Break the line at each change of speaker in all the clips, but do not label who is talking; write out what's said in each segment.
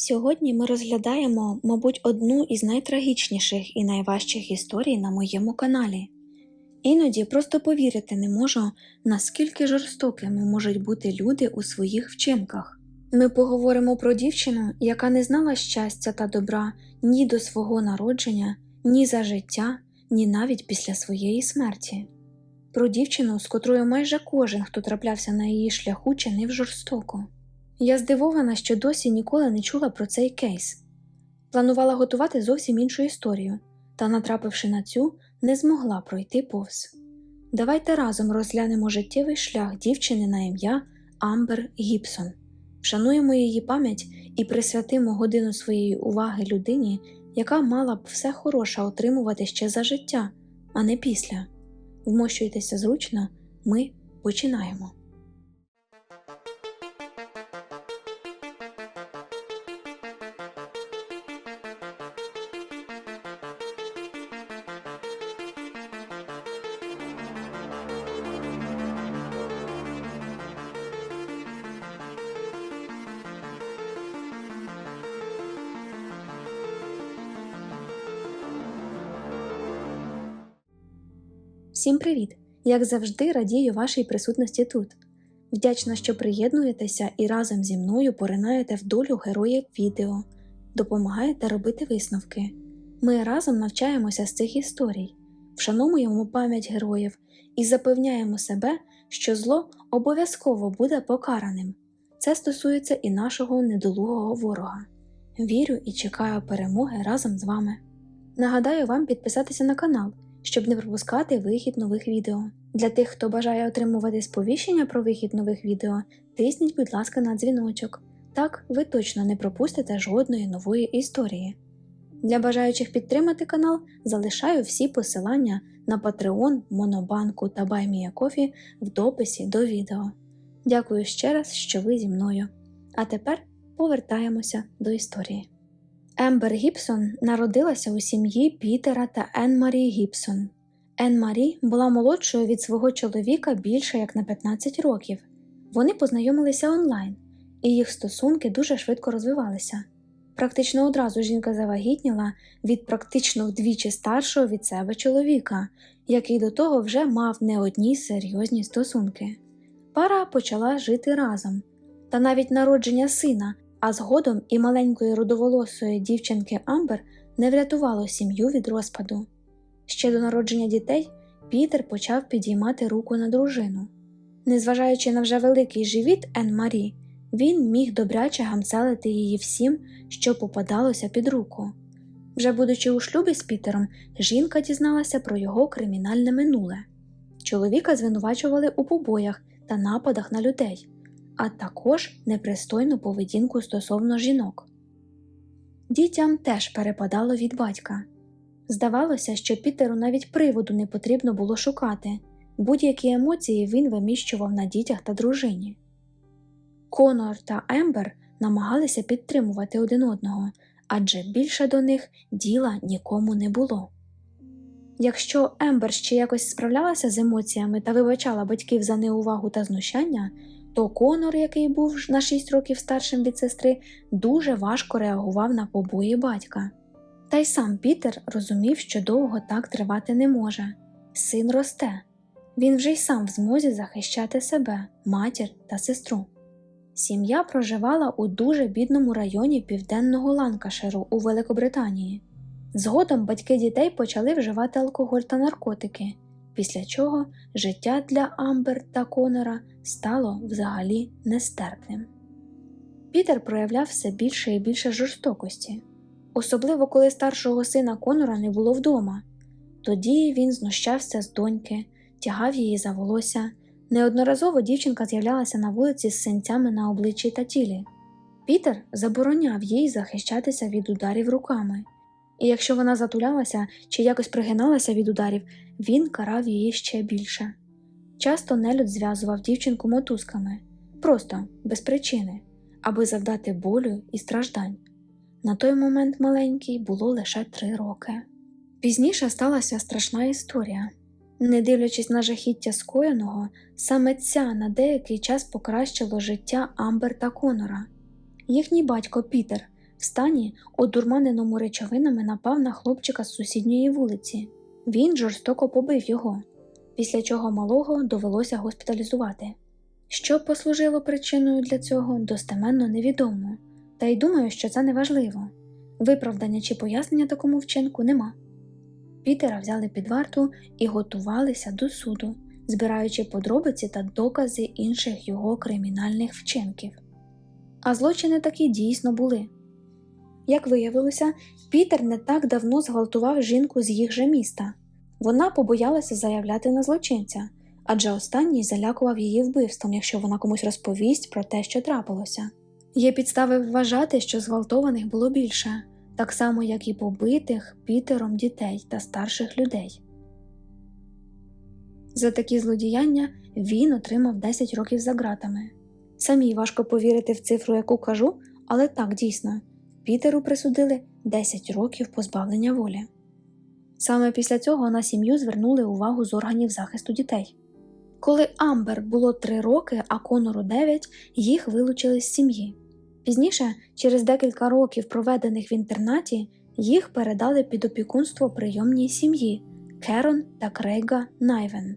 Сьогодні ми розглядаємо, мабуть, одну із найтрагічніших і найважчих історій на моєму каналі. Іноді просто повірити не можу, наскільки жорстокими можуть бути люди у своїх вчинках. Ми поговоримо про дівчину, яка не знала щастя та добра ні до свого народження, ні за життя, ні навіть після своєї смерті. Про дівчину, з котрою майже кожен, хто траплявся на її шляху, чинив жорстоко. Я здивована, що досі ніколи не чула про цей кейс. Планувала готувати зовсім іншу історію, та, натрапивши на цю, не змогла пройти повз. Давайте разом розглянемо життєвий шлях дівчини на ім'я Амбер Гібсон, вшануємо її пам'ять і присвятимо годину своєї уваги людині, яка мала б все хороше отримувати ще за життя, а не після. Вмощуйтеся зручно, ми починаємо. Всім привіт! Як завжди, радію вашій присутності тут. Вдячна, що приєднуєтеся і разом зі мною поринаєте в долю героїв відео, допомагаєте робити висновки. Ми разом навчаємося з цих історій, вшановуємо пам'ять героїв і запевняємо себе, що зло обов'язково буде покараним. Це стосується і нашого недолугого ворога. Вірю і чекаю перемоги разом з вами. Нагадаю вам підписатися на канал щоб не пропускати вихід нових відео. Для тих, хто бажає отримувати сповіщення про вихід нових відео, тисніть, будь ласка, на дзвіночок. Так ви точно не пропустите жодної нової історії. Для бажаючих підтримати канал залишаю всі посилання на Patreon, Монобанку та BuyMeACoffee в дописі до відео. Дякую ще раз, що ви зі мною. А тепер повертаємося до історії. Ембер Гібсон народилася у сім'ї Пітера та Ен Марі Гібсон. Ен Марі була молодшою від свого чоловіка більше як на 15 років. Вони познайомилися онлайн, і їх стосунки дуже швидко розвивалися. Практично одразу жінка завагітніла від практично вдвічі старшого від себе чоловіка, який до того вже мав не одні серйозні стосунки. Пара почала жити разом, та навіть народження сина а згодом і маленької рудоволосої дівчинки Амбер не врятувало сім'ю від розпаду. Ще до народження дітей Пітер почав підіймати руку на дружину. Незважаючи на вже великий живіт Ен Марі, він міг добряче гамселити її всім, що попадалося під руку. Вже будучи у шлюбі з Пітером, жінка дізналася про його кримінальне минуле. Чоловіка звинувачували у побоях та нападах на людей а також непристойну поведінку стосовно жінок. Дітям теж перепадало від батька. Здавалося, що Пітеру навіть приводу не потрібно було шукати, будь-які емоції він виміщував на дітях та дружині. Конор та Ембер намагалися підтримувати один одного, адже більше до них діла нікому не було. Якщо Ембер ще якось справлялася з емоціями та вибачала батьків за неувагу та знущання, то Конор, який був на 6 років старшим від сестри, дуже важко реагував на побої батька. Та й сам Пітер розумів, що довго так тривати не може. Син росте, він вже й сам в змозі захищати себе, матір та сестру. Сім'я проживала у дуже бідному районі південного Ланкашеру у Великобританії. Згодом батьки дітей почали вживати алкоголь та наркотики після чого життя для Амбер та Конора стало взагалі нестерпним. Пітер проявляв все більше і більше жорстокості, особливо коли старшого сина Конора не було вдома. Тоді він знущався з доньки, тягав її за волосся. Неодноразово дівчинка з'являлася на вулиці з синцями на обличчі та тілі. Пітер забороняв їй захищатися від ударів руками і якщо вона затулялася чи якось пригиналася від ударів, він карав її ще більше. Часто нелюд зв'язував дівчинку мотузками, просто без причини, аби завдати болю і страждань. На той момент маленький було лише три роки. Пізніше сталася страшна історія. Не дивлячись на жахіття скоєного, саме ця на деякий час покращило життя Амбер та Конора. Їхній батько Пітер В стані, одурманеному речовинами, напав на хлопчика з сусідньої вулиці. Він жорстоко побив його, після чого малого довелося госпіталізувати. Що послужило причиною для цього, достеменно невідомо, та й думаю, що це неважливо. Виправдання чи пояснення такому вчинку нема. Пітера взяли під варту і готувалися до суду, збираючи подробиці та докази інших його кримінальних вчинків. А злочини такі дійсно були. Як виявилося, Пітер не так давно зґвалтував жінку з їх же міста. Вона побоялася заявляти на злочинця, адже останній залякував її вбивством, якщо вона комусь розповість про те, що трапилося. Є підстави вважати, що зґвалтованих було більше, так само як і побитих Пітером дітей та старших людей. За такі злодіяння він отримав 10 років за ґратами. Самій важко повірити в цифру, яку кажу, але так дійсно Пітеру присудили 10 років позбавлення волі. Саме після цього на сім'ю звернули увагу з органів захисту дітей. Коли Амбер було 3 роки, а Конору 9, їх вилучили з сім'ї. Пізніше, через декілька років, проведених в інтернаті, їх передали під опікунство прийомній сім'ї Керон та Крейга Найвен.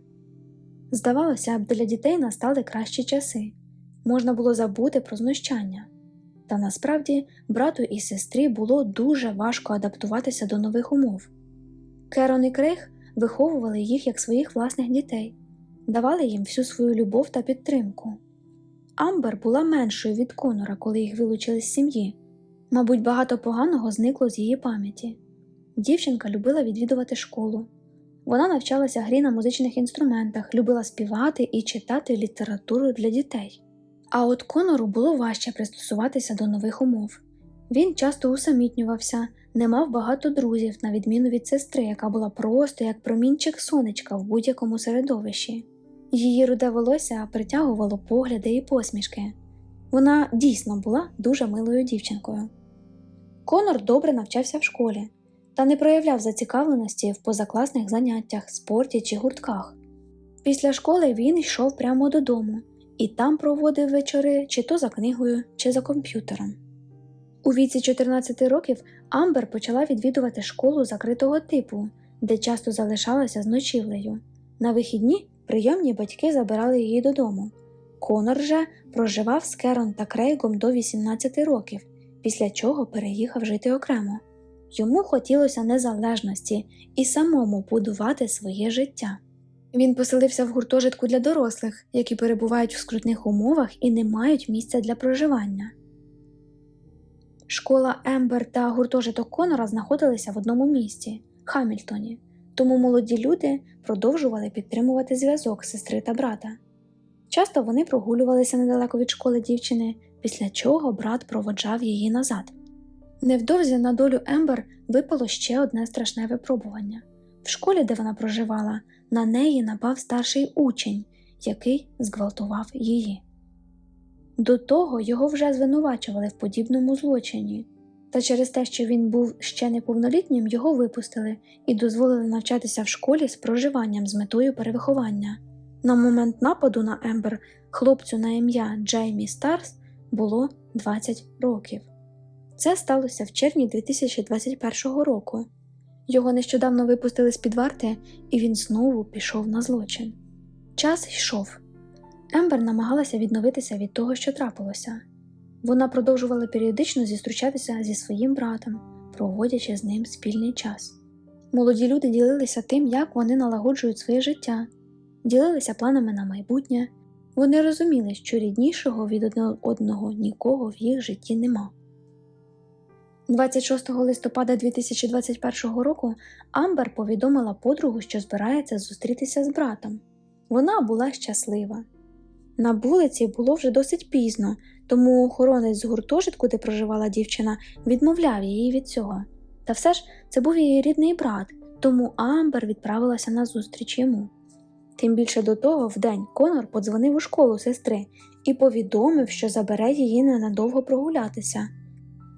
Здавалося б, для дітей настали кращі часи можна було забути про знущання. Та насправді брату і сестрі було дуже важко адаптуватися до нових умов. Керон і Крейг виховували їх як своїх власних дітей, давали їм всю свою любов та підтримку. Амбер була меншою від Конора, коли їх вилучили з сім'ї. Мабуть, багато поганого зникло з її пам'яті. Дівчинка любила відвідувати школу. Вона навчалася грі на музичних інструментах, любила співати і читати літературу для дітей. А от Конору було важче пристосуватися до нових умов. Він часто усамітнювався, не мав багато друзів, на відміну від сестри, яка була просто як промінчик сонечка в будь-якому середовищі. Її руде волосся притягувало погляди і посмішки. Вона дійсно була дуже милою дівчинкою. Конор добре навчався в школі та не проявляв зацікавленості в позакласних заняттях, спорті чи гуртках. Після школи він йшов прямо додому і там проводив вечори чи то за книгою, чи за комп'ютером. У віці 14 років Амбер почала відвідувати школу закритого типу, де часто залишалася з ночівлею. На вихідні прийомні батьки забирали її додому. Конор же проживав з Керон та Крейгом до 18 років, після чого переїхав жити окремо. Йому хотілося незалежності і самому будувати своє життя. Він поселився в гуртожитку для дорослих, які перебувають в скрутних умовах і не мають місця для проживання. Школа Ембер та гуртожиток Конора знаходилися в одному місті Хамільтоні, тому молоді люди продовжували підтримувати зв'язок сестри та брата. Часто вони прогулювалися недалеко від школи дівчини, після чого брат проводжав її назад. Невдовзі на долю Ембер випало ще одне страшне випробування. В школі, де вона проживала, на неї напав старший учень, який зґвалтував її. До того його вже звинувачували в подібному злочині, та через те, що він був ще неповнолітнім, його випустили і дозволили навчатися в школі з проживанням з метою перевиховання. На момент нападу на Ембер хлопцю на ім'я Джеймі Старс було 20 років. Це сталося в червні 2021 року. Його нещодавно випустили з під варти, і він знову пішов на злочин. Час йшов. Ембер намагалася відновитися від того, що трапилося. Вона продовжувала періодично зустрічатися зі своїм братом, проводячи з ним спільний час. Молоді люди ділилися тим, як вони налагоджують своє життя, ділилися планами на майбутнє. Вони розуміли, що ріднішого від одного нікого в їх житті нема. 26 листопада 2021 року Амбер повідомила подругу, що збирається зустрітися з братом. Вона була щаслива. На вулиці було вже досить пізно, тому охоронець з гуртожитку, де проживала дівчина, відмовляв її від цього. Та все ж це був її рідний брат, тому Амбер відправилася на зустріч йому. Тим більше до того, вдень Конор подзвонив у школу сестри і повідомив, що забере її ненадовго прогулятися.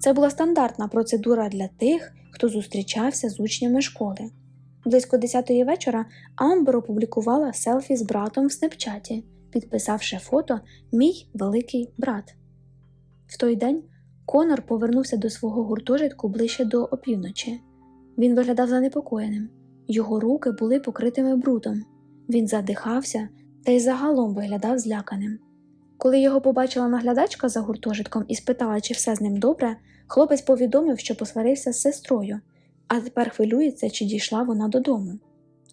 Це була стандартна процедура для тих, хто зустрічався з учнями школи. Близько 10 вечора Амбер опублікувала селфі з братом в снепчаті, підписавши фото Мій великий брат. В той день Конор повернувся до свого гуртожитку ближче до опівночі. Він виглядав занепокоєним, його руки були покритими брудом. Він задихався та й загалом виглядав зляканим. Коли його побачила наглядачка за гуртожитком і спитала, чи все з ним добре, хлопець повідомив, що посварився з сестрою, а тепер хвилюється, чи дійшла вона додому.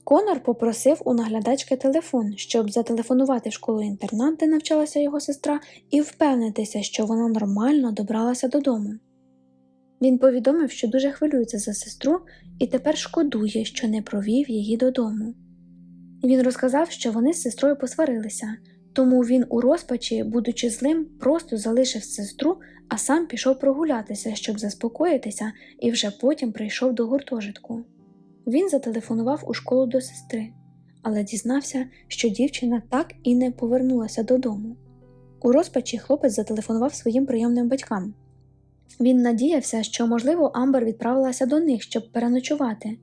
Конор попросив у наглядачки телефон, щоб зателефонувати в школу інтернат, де навчалася його сестра, і впевнитися, що вона нормально добралася додому. Він повідомив, що дуже хвилюється за сестру і тепер шкодує, що не провів її додому. Він розказав, що вони з сестрою посварилися, тому він у розпачі, будучи злим, просто залишив сестру, а сам пішов прогулятися, щоб заспокоїтися, і вже потім прийшов до гуртожитку. Він зателефонував у школу до сестри, але дізнався, що дівчина так і не повернулася додому. У розпачі хлопець зателефонував своїм прийомним батькам. Він надіявся, що, можливо, Амбер відправилася до них, щоб переночувати,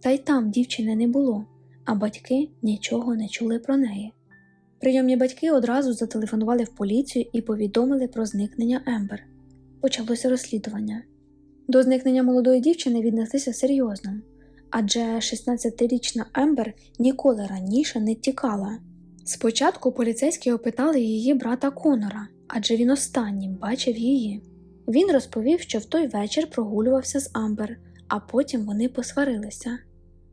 та й там дівчини не було, а батьки нічого не чули про неї. Прийомні батьки одразу зателефонували в поліцію і повідомили про зникнення Ембер. Почалося розслідування. До зникнення молодої дівчини віднеслися серйозно, адже 16-річна Ембер ніколи раніше не тікала. Спочатку поліцейські опитали її брата Конора, адже він останнім бачив її. Він розповів, що в той вечір прогулювався з Амбер, а потім вони посварилися.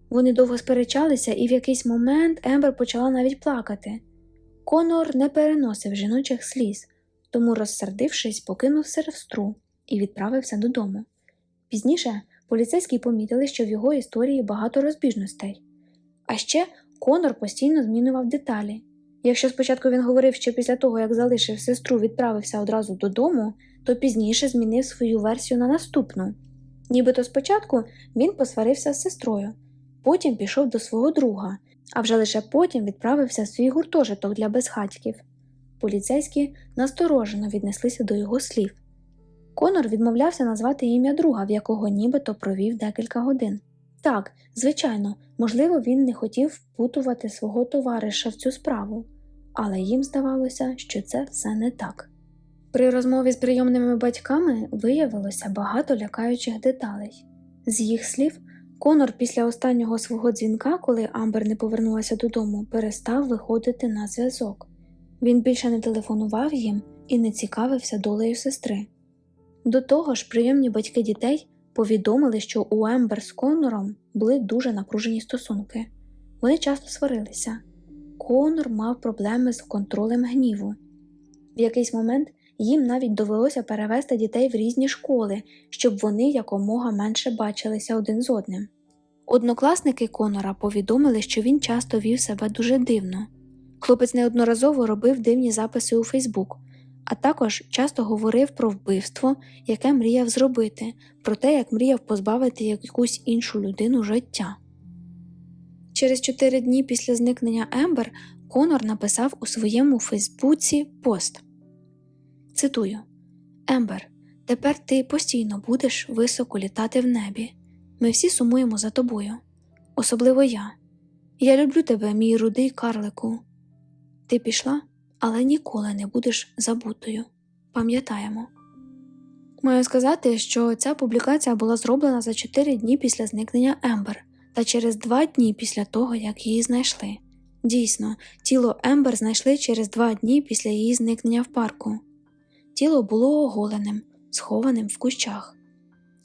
Вони довго сперечалися, і в якийсь момент Ембер почала навіть плакати. Конор не переносив жіночих сліз, тому, розсердившись, покинув сестру і відправився додому. Пізніше поліцейські помітили, що в його історії багато розбіжностей. А ще Конор постійно змінював деталі. Якщо спочатку він говорив, що після того, як залишив сестру, відправився одразу додому, то пізніше змінив свою версію на наступну. Нібито спочатку він посварився з сестрою, потім пішов до свого друга, а вже лише потім відправився в свій гуртожиток для безхатьків. Поліцейські насторожено віднеслися до його слів. Конор відмовлявся назвати ім'я друга, в якого нібито провів декілька годин. Так, звичайно, можливо, він не хотів впутувати свого товариша в цю справу, але їм здавалося, що це все не так. При розмові з прийомними батьками виявилося багато лякаючих деталей. З їх слів, Конор після останнього свого дзвінка, коли Амбер не повернулася додому, перестав виходити на зв'язок. Він більше не телефонував їм і не цікавився долею сестри. До того ж, прийомні батьки дітей повідомили, що у Ембер з Конором були дуже напружені стосунки. Вони часто сварилися. Конор мав проблеми з контролем гніву. В якийсь момент їм навіть довелося перевести дітей в різні школи, щоб вони якомога менше бачилися один з одним. Однокласники Конора повідомили, що він часто вів себе дуже дивно. Хлопець неодноразово робив дивні записи у Фейсбук, а також часто говорив про вбивство, яке мріяв зробити, про те, як мріяв позбавити якусь іншу людину життя. Через чотири дні після зникнення Ембер Конор написав у своєму Фейсбуці пост. Цитую Ембер, тепер ти постійно будеш високо літати в небі. Ми всі сумуємо за тобою, особливо я. Я люблю тебе, мій рудий карлику. Ти пішла, але ніколи не будеш забутою. Пам'ятаємо. Маю сказати, що ця публікація була зроблена за 4 дні після зникнення Ембер та через 2 дні після того, як її знайшли. Дійсно, тіло Ембер знайшли через 2 дні після її зникнення в парку. Тіло було оголеним, схованим в кущах.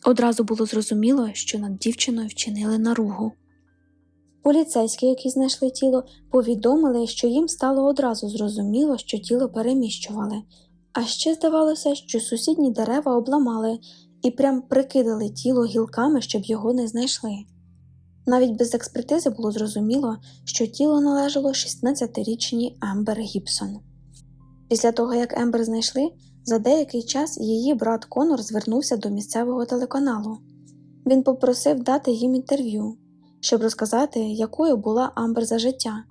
Одразу було зрозуміло, що над дівчиною вчинили наругу. Поліцейські, які знайшли тіло, повідомили, що їм стало одразу зрозуміло, що тіло переміщували, а ще здавалося, що сусідні дерева обламали і прям прикидали тіло гілками, щоб його не знайшли. Навіть без експертизи було зрозуміло, що тіло належало 16-річній Ембер Гібсон. Після того, як Ембер знайшли, за деякий час її брат Конор звернувся до місцевого телеканалу. Він попросив дати їм інтерв'ю, щоб розказати, якою була Амбер за життя,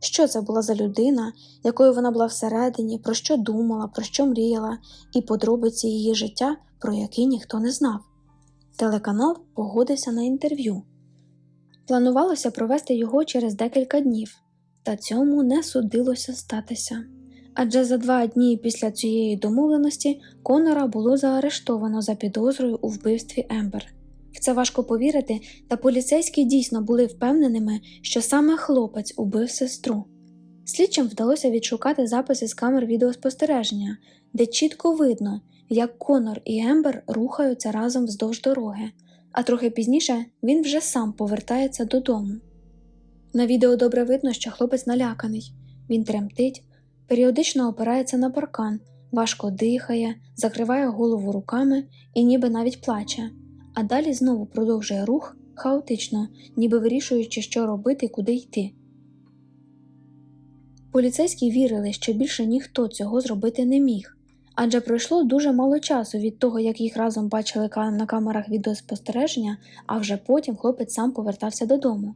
що це була за людина, якою вона була всередині, про що думала, про що мріяла, і подробиці її життя, про які ніхто не знав. Телеканал погодився на інтерв'ю. Планувалося провести його через декілька днів, та цьому не судилося статися. Адже за два дні після цієї домовленості Конора було заарештовано за підозрою у вбивстві Ембер. В це важко повірити, та поліцейські дійсно були впевненими, що саме хлопець убив сестру. Слідчим вдалося відшукати записи з камер відеоспостереження, де чітко видно, як Конор і Ембер рухаються разом вздовж дороги, а трохи пізніше він вже сам повертається додому. На відео добре видно, що хлопець наляканий, він тремтить, періодично опирається на паркан, важко дихає, закриває голову руками і ніби навіть плаче, а далі знову продовжує рух хаотично, ніби вирішуючи, що робити і куди йти. Поліцейські вірили, що більше ніхто цього зробити не міг, адже пройшло дуже мало часу від того, як їх разом бачили на камерах відеоспостереження, а вже потім хлопець сам повертався додому.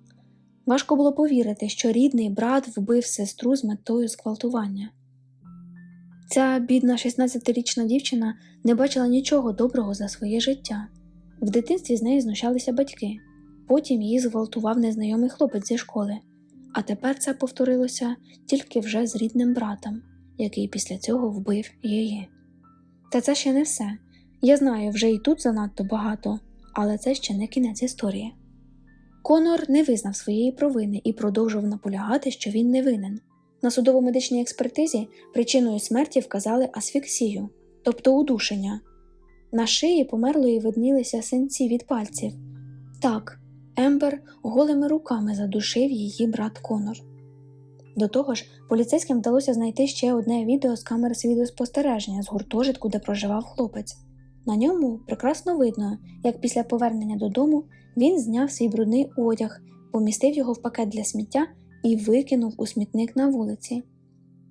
Важко було повірити, що рідний брат вбив сестру з метою зґвалтування. Ця бідна 16-річна дівчина не бачила нічого доброго за своє життя. В дитинстві з неї знущалися батьки, потім її зґвалтував незнайомий хлопець зі школи, а тепер це повторилося тільки вже з рідним братом, який після цього вбив її. Та це ще не все. Я знаю, вже і тут занадто багато, але це ще не кінець історії. Конор не визнав своєї провини і продовжував наполягати, що він не винен. На судово-медичній експертизі причиною смерті вказали асфіксію, тобто удушення. На шиї померлої виднілися синці від пальців. Так, Ембер голими руками задушив її брат Конор. До того ж, поліцейським вдалося знайти ще одне відео з камери відеоспостереження з гуртожитку, де проживав хлопець. На ньому прекрасно видно, як після повернення додому він зняв свій брудний одяг, помістив його в пакет для сміття і викинув у смітник на вулиці.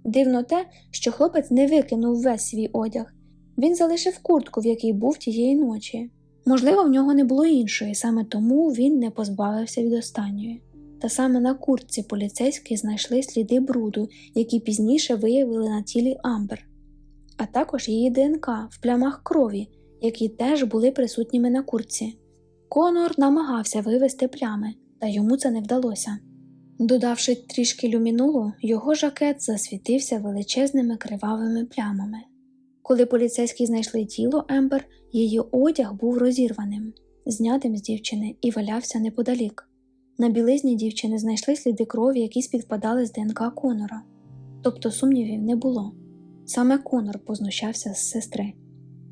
Дивно те, що хлопець не викинув весь свій одяг, він залишив куртку, в якій був тієї ночі. Можливо, в нього не було іншої, саме тому він не позбавився від останньої. Та саме на куртці поліцейські знайшли сліди бруду, які пізніше виявили на тілі Амбер, а також її ДНК в плямах крові, які теж були присутніми на куртці. Конор намагався вивести плями, та йому це не вдалося. Додавши трішки люмінулу, його жакет засвітився величезними кривавими плямами. Коли поліцейські знайшли тіло Ембер, її одяг був розірваним, знятим з дівчини і валявся неподалік. На білизні дівчини знайшли сліди крові, які співпадали з ДНК Конора. Тобто сумнівів не було. Саме Конор познущався з сестри.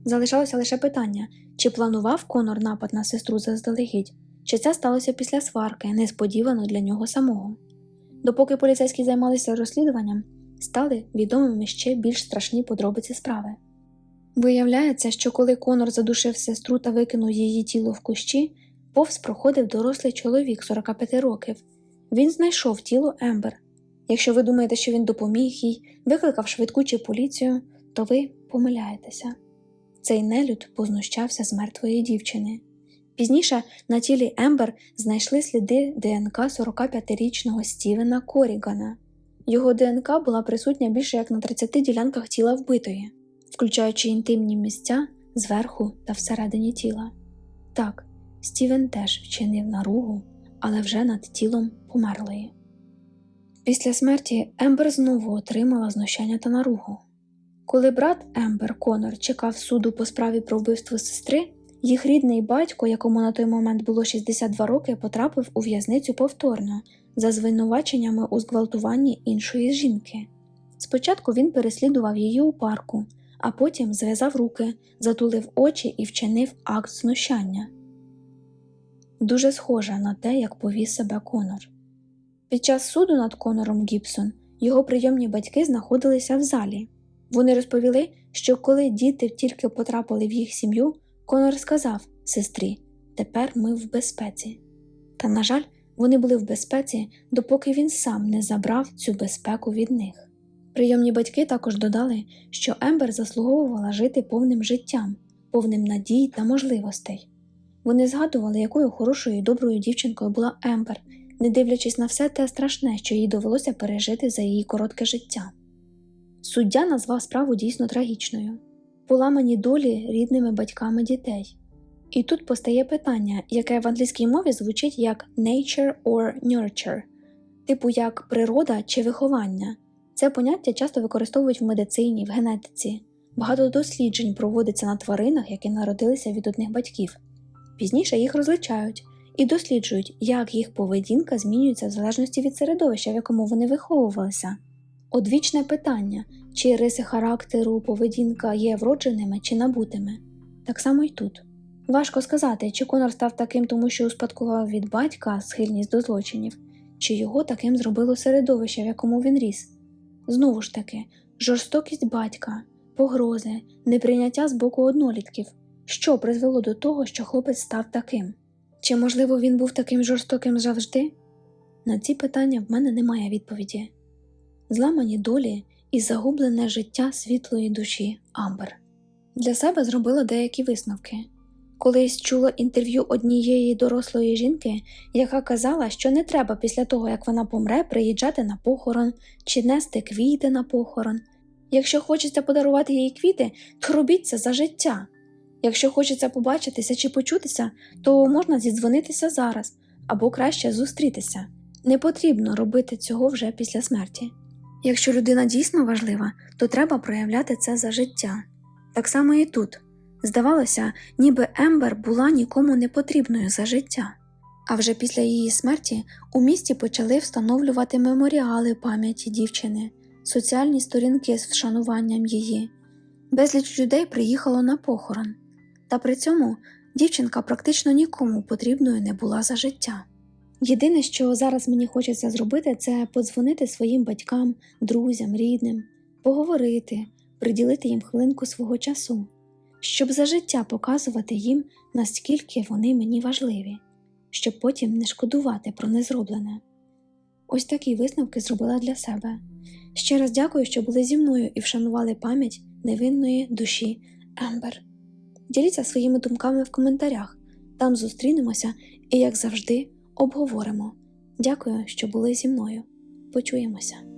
Залишалося лише питання, чи планував Конор напад на сестру заздалегідь, чи це сталося після сварки, несподівано для нього самого. Допоки поліцейські займалися розслідуванням, стали відомими ще більш страшні подробиці справи. Виявляється, що коли Конор задушив сестру та викинув її тіло в кущі, повз проходив дорослий чоловік 45 років. Він знайшов тіло Ембер. Якщо ви думаєте, що він допоміг їй, викликав швидку чи поліцію, то ви помиляєтеся. Цей нелюд познущався з мертвої дівчини. Пізніше на тілі Ембер знайшли сліди ДНК 45-річного Стівена Корігана. Його ДНК була присутня більше як на 30 ділянках тіла вбитої, включаючи інтимні місця зверху та всередині тіла. Так, Стівен теж вчинив наругу, але вже над тілом померлої. Після смерті Ембер знову отримала знущання та наругу. Коли брат Ембер Конор чекав суду по справі про вбивство сестри, їх рідний батько, якому на той момент було 62 роки, потрапив у в'язницю повторно за звинуваченнями у зґвалтуванні іншої жінки. Спочатку він переслідував її у парку, а потім зв'язав руки, затулив очі і вчинив акт знущання. Дуже схожа на те, як повів себе Конор. Під час суду над Конором Гібсон його прийомні батьки знаходилися в залі. Вони розповіли, що коли діти тільки потрапили в їх сім'ю, Конор сказав сестрі, тепер ми в безпеці. Та, на жаль, вони були в безпеці, допоки він сам не забрав цю безпеку від них. Прийомні батьки також додали, що Ембер заслуговувала жити повним життям, повним надій та можливостей. Вони згадували, якою хорошою і доброю дівчинкою була Ембер, не дивлячись на все те страшне, що їй довелося пережити за її коротке життя. Суддя назвав справу дійсно трагічною поламані долі рідними батьками дітей. І тут постає питання, яке в англійській мові звучить як nature or nurture, типу як природа чи виховання. Це поняття часто використовують в медицині, в генетиці. Багато досліджень проводиться на тваринах, які народилися від одних батьків. Пізніше їх розличають і досліджують, як їх поведінка змінюється в залежності від середовища, в якому вони виховувалися. Одвічне питання, чи риси характеру, поведінка є вродженими чи набутими. Так само й тут. Важко сказати, чи Конор став таким, тому що успадкував від батька схильність до злочинів, чи його таким зробило середовище, в якому він ріс. Знову ж таки, жорстокість батька, погрози, неприйняття з боку однолітків, що призвело до того, що хлопець став таким. Чи, можливо, він був таким жорстоким завжди? На ці питання в мене немає відповіді. Зламані долі і загублене життя світлої душі Амбер. Для себе зробила деякі висновки. Колись чула інтерв'ю однієї дорослої жінки, яка казала, що не треба після того, як вона помре, приїжджати на похорон чи нести квіти на похорон. Якщо хочеться подарувати їй квіти, то робіть це за життя. Якщо хочеться побачитися чи почутися, то можна зідзвонитися зараз або краще зустрітися. Не потрібно робити цього вже після смерті. Якщо людина дійсно важлива, то треба проявляти це за життя. Так само і тут. Здавалося, ніби Ембер була нікому не потрібною за життя. А вже після її смерті у місті почали встановлювати меморіали пам'яті дівчини, соціальні сторінки з вшануванням її. Безліч людей приїхало на похорон, та при цьому дівчинка практично нікому потрібною не була за життя. Єдине, що зараз мені хочеться зробити, це подзвонити своїм батькам, друзям, рідним, поговорити, приділити їм хвилинку свого часу, щоб за життя показувати їм, наскільки вони мені важливі, щоб потім не шкодувати про незроблене. Ось такі висновки зробила для себе. Ще раз дякую, що були зі мною і вшанували пам'ять невинної душі Ембер. Діліться своїми думками в коментарях, там зустрінемося і, як завжди, обговоримо. Дякую, що були зі мною. Почуємося.